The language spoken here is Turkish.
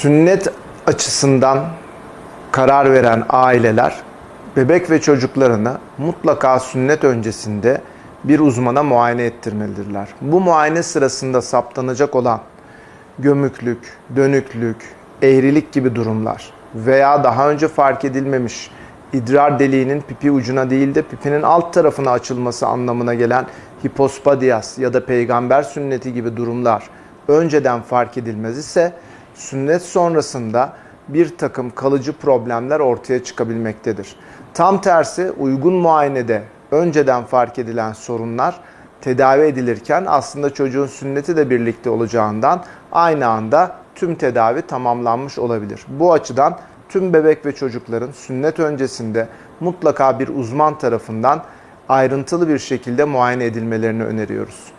Sünnet açısından karar veren aileler bebek ve çocuklarını mutlaka sünnet öncesinde bir uzmana muayene ettirmelidirler. Bu muayene sırasında saptanacak olan gömüklük, dönüklük, eğrilik gibi durumlar veya daha önce fark edilmemiş idrar deliğinin pipi ucuna değil de pipinin alt tarafına açılması anlamına gelen hipospadias ya da peygamber sünneti gibi durumlar önceden fark edilmez ise sünnet sonrasında bir takım kalıcı problemler ortaya çıkabilmektedir. Tam tersi uygun muayenede önceden fark edilen sorunlar tedavi edilirken aslında çocuğun sünneti de birlikte olacağından aynı anda tüm tedavi tamamlanmış olabilir. Bu açıdan tüm bebek ve çocukların sünnet öncesinde mutlaka bir uzman tarafından ayrıntılı bir şekilde muayene edilmelerini öneriyoruz.